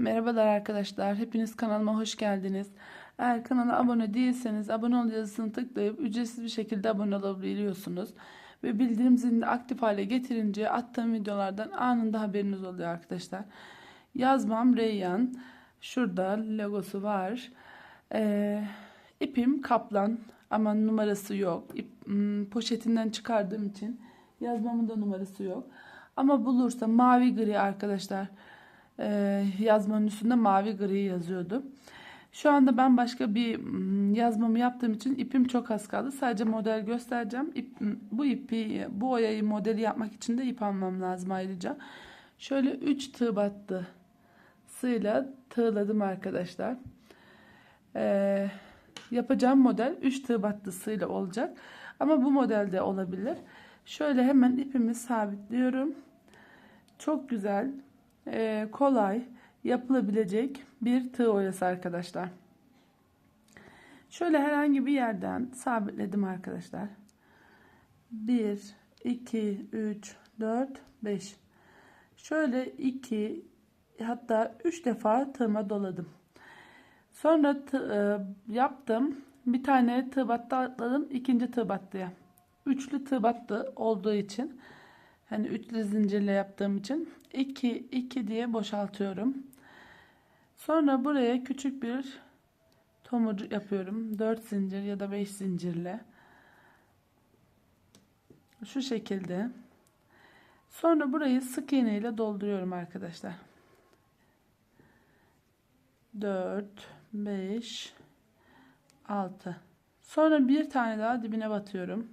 Merhabalar arkadaşlar. Hepiniz kanalıma hoş geldiniz. Eğer kanala abone değilseniz abone ol yazısını tıklayıp ücretsiz bir şekilde abone olabiliyorsunuz. Ve bildirim zilini aktif hale getirince attığım videolardan anında haberiniz oluyor arkadaşlar. Yazmam Reyyan. Şurada logosu var. Ee, ipim kaplan ama numarası yok. İp, hmm, poşetinden çıkardığım için yazmamın da numarası yok. Ama bulursa mavi gri arkadaşlar. Ee, yazmanın mavi gri yazıyordu. Şu anda ben başka bir mm, yazmamı yaptığım için ipim çok az kaldı. Sadece model göstereceğim. İp, mm, bu ipi, bu oyayı modeli yapmak için de ip almam lazım ayrıca. Şöyle 3 tığ battı sıyla tığladım arkadaşlar. Ee, yapacağım model 3 tığ battısıyla olacak. Ama bu modelde olabilir. Şöyle hemen ipimi sabitliyorum. Çok güzel, e, kolay yapılabilecek bir tığ oyası arkadaşlar. Şöyle herhangi bir yerden sabitledim arkadaşlar. 1, 2, 3, 4, 5. Şöyle 2 hatta 3 defa tığıma doladım. Sonra e, yaptım. Bir tane tığ battı atladım. ikinci tığ battıya. Üçlü tığ battı olduğu için hani üçlü zincirle yaptığım için 2 2 diye boşaltıyorum. Sonra buraya küçük bir tomurcuk yapıyorum. 4 zincir ya da 5 zincirle. Şu şekilde. Sonra burayı sık iğne ile dolduruyorum arkadaşlar. 4 5 6 Sonra bir tane daha dibine batıyorum.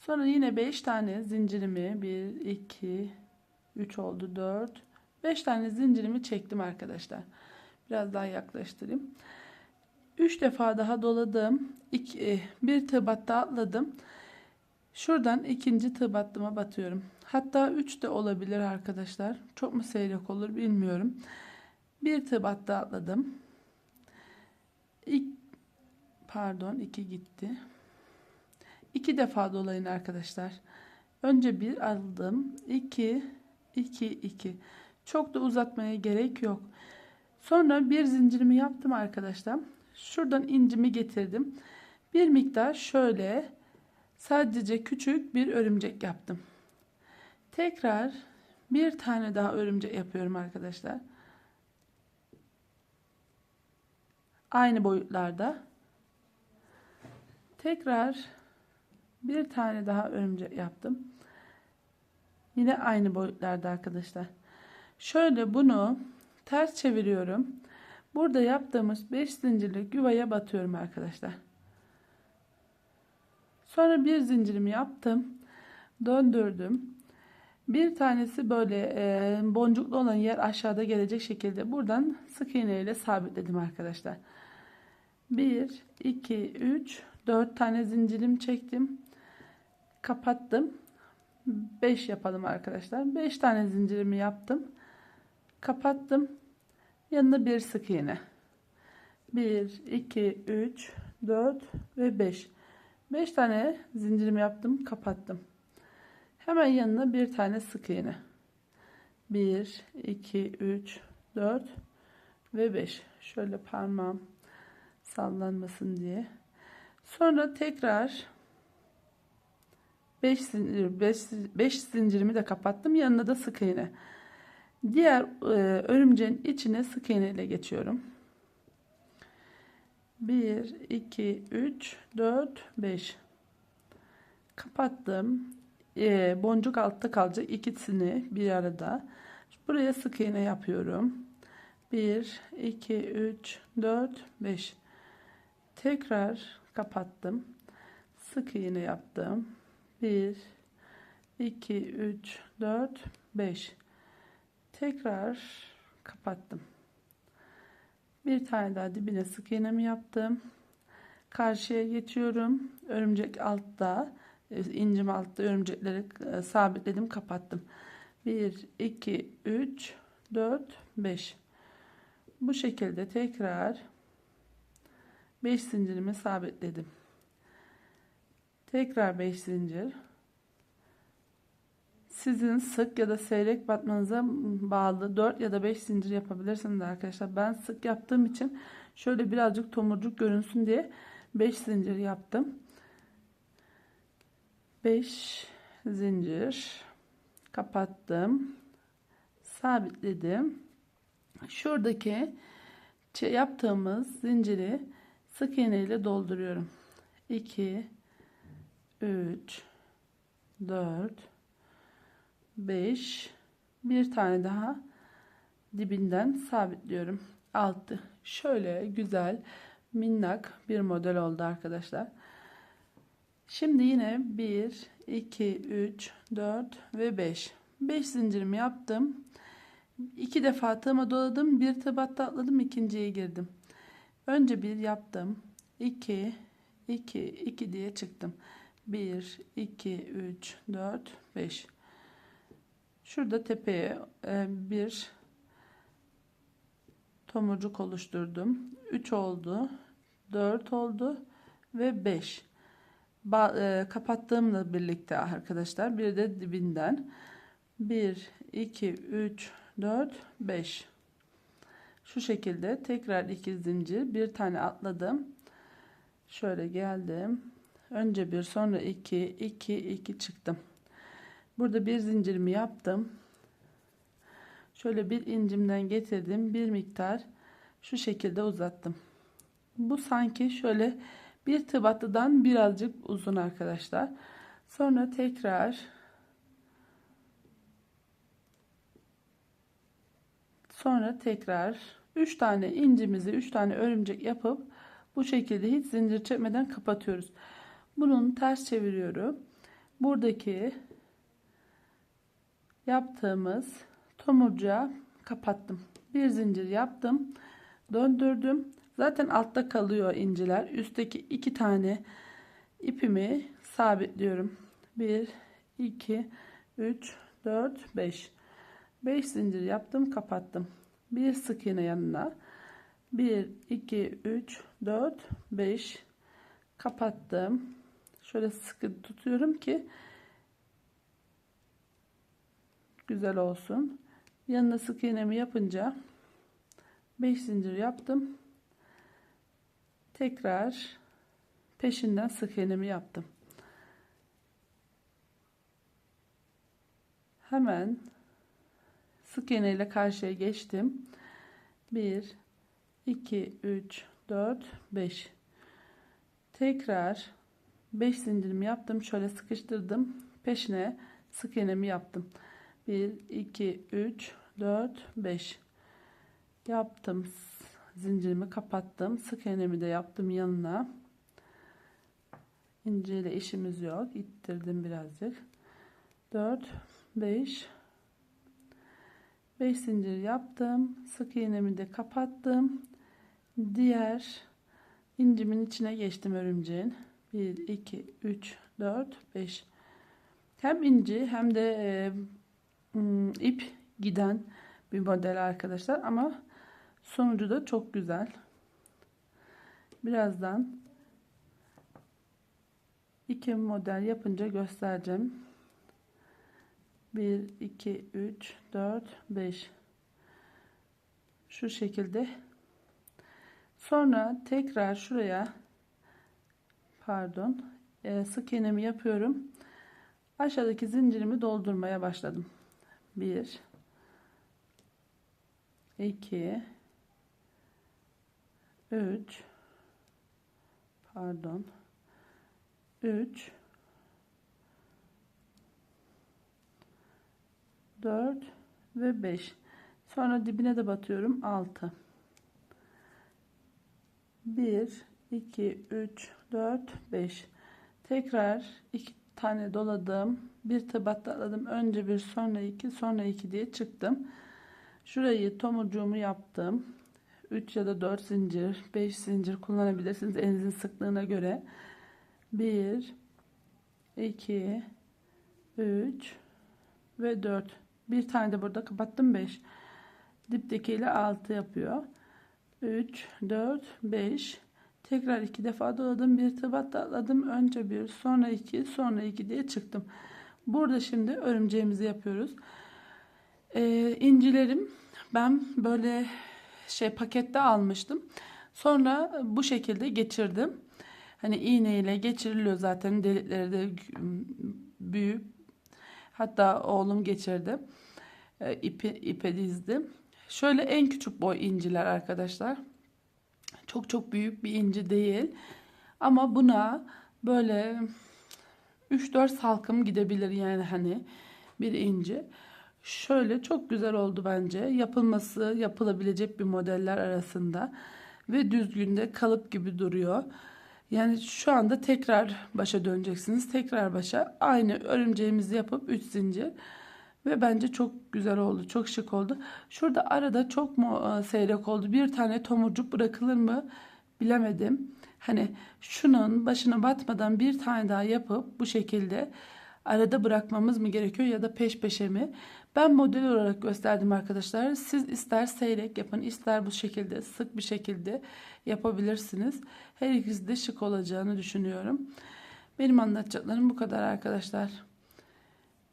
Sonra yine 5 tane zincirimi 1 2 3 oldu 4 5 tane zincirimi çektim arkadaşlar. Biraz daha yaklaştırayım. 3 defa daha doladım. 2 bir tığ atladım. Şuradan ikinci tığ batıyorum. Hatta 3 de olabilir arkadaşlar. Çok mu seyrek olur bilmiyorum. Bir tığ atladım. İlk, pardon 2 gitti. 2 defa dolayın arkadaşlar. Önce bir aldım. 2 2 2. Çok da uzatmaya gerek yok. Sonra bir zincirimi yaptım arkadaşlar. Şuradan incimi getirdim. Bir miktar şöyle sadece küçük bir örümcek yaptım. Tekrar bir tane daha örümcek yapıyorum arkadaşlar. Aynı boyutlarda. Tekrar bir tane daha örümcek yaptım. Yine aynı boyutlarda arkadaşlar. Şöyle bunu ters çeviriyorum. Burada yaptığımız 5 zincirlik yuvaya batıyorum arkadaşlar. Sonra bir zincirimi yaptım. Döndürdüm. Bir tanesi böyle e, boncuklu olan yer aşağıda gelecek şekilde buradan sık iğne ile sabitledim arkadaşlar. 1 2 3 4 tane zincirim çektim. Kapattım. 5 yapalım arkadaşlar. 5 tane zincirimi yaptım. Kapattım. Yanına bir sık iğne. 1 2 3 4 ve 5. 5 tane zincirimi yaptım, kapattım. Hemen yanına bir tane sık iğne. 1 2 3 4 ve 5. Şöyle parmağım sallanmasın diye. Sonra tekrar 5 zincir 5, 5 zincirimi de kapattım. Yanına da sık iğne. Diğer e, örümceğin içine sık iğne ile geçiyorum. 1 2 3 4 5 kapattım. E, boncuk altta kalacak ikisini bir arada. Buraya sık iğne yapıyorum. 1 2 3 4 5 tekrar kapattım. Sık iğne yaptım. 1 2 3 4 5 tekrar kapattım. Bir tane daha dibine sık iğnemi yaptım. Karşıya geçiyorum. Örümcek altta e, incim altta örümcekleri e, sabitledim kapattım. 1 2 3 4 5 bu şekilde tekrar 5 zincirimi sabitledim tekrar 5 zincir sizin sık ya da seyrek batmanıza bağlı 4 ya da 5 zincir yapabilirsiniz arkadaşlar. Ben sık yaptığım için şöyle birazcık tomurcuk görünsün diye 5 zincir yaptım. 5 zincir kapattım. Sabitledim. Şuradaki yaptığımız zinciri sık iğne ile dolduruyorum. 2 3 4 5 bir tane daha dibinden sabitliyorum. 6 şöyle güzel minnak bir model oldu arkadaşlar. Şimdi yine 1 2 3 4 ve 5 5 zincirimi yaptım. 2 defa tığıma doladım. Bir tabatta atladım. ikinciye girdim. Önce bir yaptım. 2 2 2 diye çıktım. 1 2 3 4 5 Şurada tepeye e, bir tomurcuk oluşturdum. 3 oldu. 4 oldu ve 5. Ba e, kapattığımla birlikte arkadaşlar bir de dibinden 1 2 3 4 5 şu şekilde tekrar iki zincir bir tane atladım şöyle geldim önce bir sonra 2 2 2 çıktım. Burada bir zincirimi yaptım. Şöyle bir incimden getirdim. Bir miktar şu şekilde uzattım. Bu sanki şöyle bir tıbatlıdan birazcık uzun arkadaşlar. Sonra tekrar Sonra tekrar 3 tane incimizi 3 tane örümcek yapıp bu şekilde hiç zincir çekmeden kapatıyoruz. Bunun ters çeviriyorum. Buradaki yaptığımız tomurcuğa kapattım. Bir zincir yaptım. Döndürdüm. Zaten altta kalıyor inciler. Üstteki iki tane ipimi sabitliyorum. 1 2 3 4 5 5 zincir yaptım kapattım bir sık iğne yanına 1 2 3 4 5 kapattım şöyle sıkı tutuyorum ki güzel olsun. Yanına sık iğnemi yapınca 5 zincir yaptım. Tekrar peşinden sık iğnemi yaptım. Hemen sık iğne ile karşıya geçtim. 1 2 3 4 5 tekrar 5 zincirimi yaptım şöyle sıkıştırdım. Peşine sık iğnemi yaptım. 1 2 3 4 5 yaptım. Zincirimi kapattım. Sık iğnemi de yaptım yanına. İnce ile işimiz yok. İttirdim birazcık. 4 5 5 zincir yaptım. Sık iğnemi de kapattım. Diğer incimin içine geçtim örümceğin 1 2 3 4 5 hem inci hem de e, ip giden bir model arkadaşlar ama sonucu da çok güzel. Birazdan iki model yapınca göstereceğim. 1 2 3 4 5 şu şekilde. Sonra tekrar şuraya pardon. E, sık iğnemi yapıyorum. Aşağıdaki zincirimi doldurmaya başladım. 1 2 3 pardon 3 4 ve 5 sonra dibine de batıyorum 6 1 2 3 4 5 tekrar iki tane doladım. Bir tık atladım önce bir sonra iki sonra iki diye çıktım. Şurayı tomurcuğumu yaptım. 3 ya da 4 zincir 5 zincir kullanabilirsiniz elinizin sıklığına göre. 1 2 3 ve 4 bir tane de burada kapattım 5 dipteki ile 6 yapıyor. 3 4 5 tekrar iki defa doladım bir tıbat atladım önce bir sonra iki sonra iki diye çıktım Burada şimdi örümceğimizi yapıyoruz. Ee, incilerim ben böyle şey pakette almıştım. Sonra bu şekilde geçirdim. Hani iğneyle geçiriliyor zaten delikleri de büyük. Hatta oğlum geçirdi. Ee, ipi, ipe dizdi. Şöyle en küçük boy inciler arkadaşlar. Çok çok büyük bir inci değil. Ama buna böyle 3-4 salkım gidebilir yani hani bir inci. Şöyle çok güzel oldu bence. Yapılması yapılabilecek bir modeller arasında ve düzgün de kalıp gibi duruyor. Yani şu anda tekrar başa döneceksiniz. Tekrar başa aynı örümceğimizi yapıp 3 zincir ve bence çok güzel oldu. Çok şık oldu. Şurada arada çok mu e, seyrek oldu? Bir tane tomurcuk bırakılır mı? Bilemedim. Hani şunun başına batmadan bir tane daha yapıp bu şekilde arada bırakmamız mı gerekiyor ya da peş peşe mi? Ben model olarak gösterdim arkadaşlar. Siz ister seyrek yapın, ister bu şekilde sık bir şekilde yapabilirsiniz. Her ikisi de şık olacağını düşünüyorum. Benim anlatacaklarım bu kadar arkadaşlar.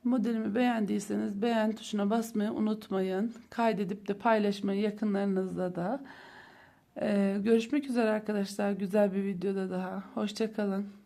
Modelimi beğendiyseniz beğen tuşuna basmayı unutmayın. Kaydedip de paylaşmayı yakınlarınızla da. Ee, görüşmek üzere arkadaşlar. Güzel bir videoda daha. Hoşçakalın.